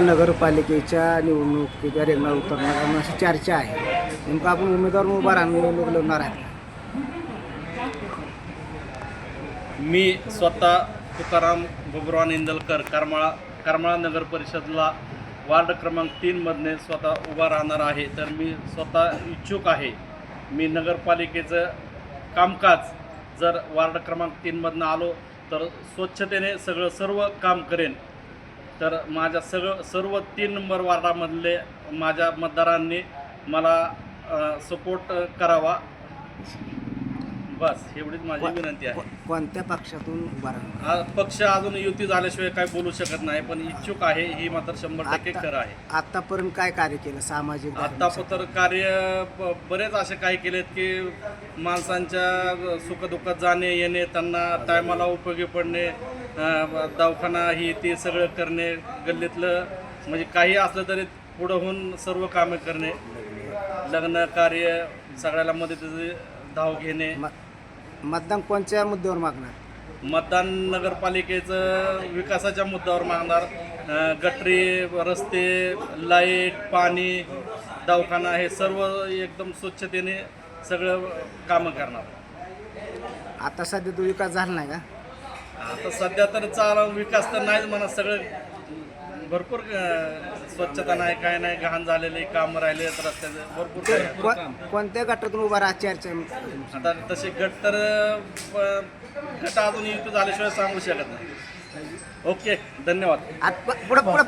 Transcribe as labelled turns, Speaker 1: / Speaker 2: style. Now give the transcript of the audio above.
Speaker 1: नगरपालिकेच्या निवडणुकीच्या रिंगणात उतरणार अशी चर्चा आहे. नेमकं आपण उमेदवार उभा राहून लढणार आहे
Speaker 2: मी स्वतः तुकाराम बबुराव इंदलकर करमाळा करमाळा नगर परिषदला वार्ड क्रमांक तीनमधने स्वतः उभा राहणार आहे. तर मी स्वतः इच्छुक आहे. मी नगरपालिकेचं कामकाज जर वार्ड क्रमांक तीनमधनं आलो तर स्वच्छतेने सगळं सर्व काम करेन. तर माझ्या सगळं सर्व तीन नंबर वार्डामधले माझ्या मतदारांनी मला सपोर्ट करावा. बस एवढीच माझी विनंती आहे.
Speaker 1: को- कोणत्या पक्षातून उभा राहणार?
Speaker 2: हा पक्ष अजून युती झाल्याशिवाय काय बोलू शकत नाही पण इच्छुक आहे ही मात्र शंभर टक्के
Speaker 1: आता-
Speaker 2: खरं आहे.
Speaker 1: आतापर्यंत काय कार्य केलं? सामाजिक
Speaker 2: आता
Speaker 1: धार्मिक
Speaker 2: तर कार्य ब- बरेच असे काही केलेत की माणसांच्या सुखदुःखात जाणे येणे त्यांना टायमाला उपयोगी पडणे अं, दवाखाना ही ते सगळं करणे गल्लीतलं म्हणजे काही असलं तरी पुढं होऊन सर्व कामे करणे लग्न कार्य सगळ्याला मदतीचे धाव घेणे.
Speaker 1: मतदान कोणत्या मुद्द्यावर मागणार?
Speaker 2: मतदान नगरपालिकेचं विकासाच्या मुद्द्यावर मागणार. अं, गटरी रस्ते लाइट पाणी दवाखाना हे सर्व एकदम स्वच्छतेने सगळं कामं करणार.
Speaker 1: आता सध्या तो विकास झाला नाही का?
Speaker 2: आता सध्या तर चाल विकास तर नाहीच म्हणा सगळं भरपूर स्वच्छता नाही काय नाही घाण झालेले काम राहिले रस्त्याचे. भरपूर.
Speaker 1: को- कोणत्या गटातून उभा राहा चर्चा
Speaker 2: आता तसे गट तर अं, गट अजून युती झाल्याशिवाय सांगू शकत नाही. ओके धन्यवाद.
Speaker 1: आत पुढं पुढं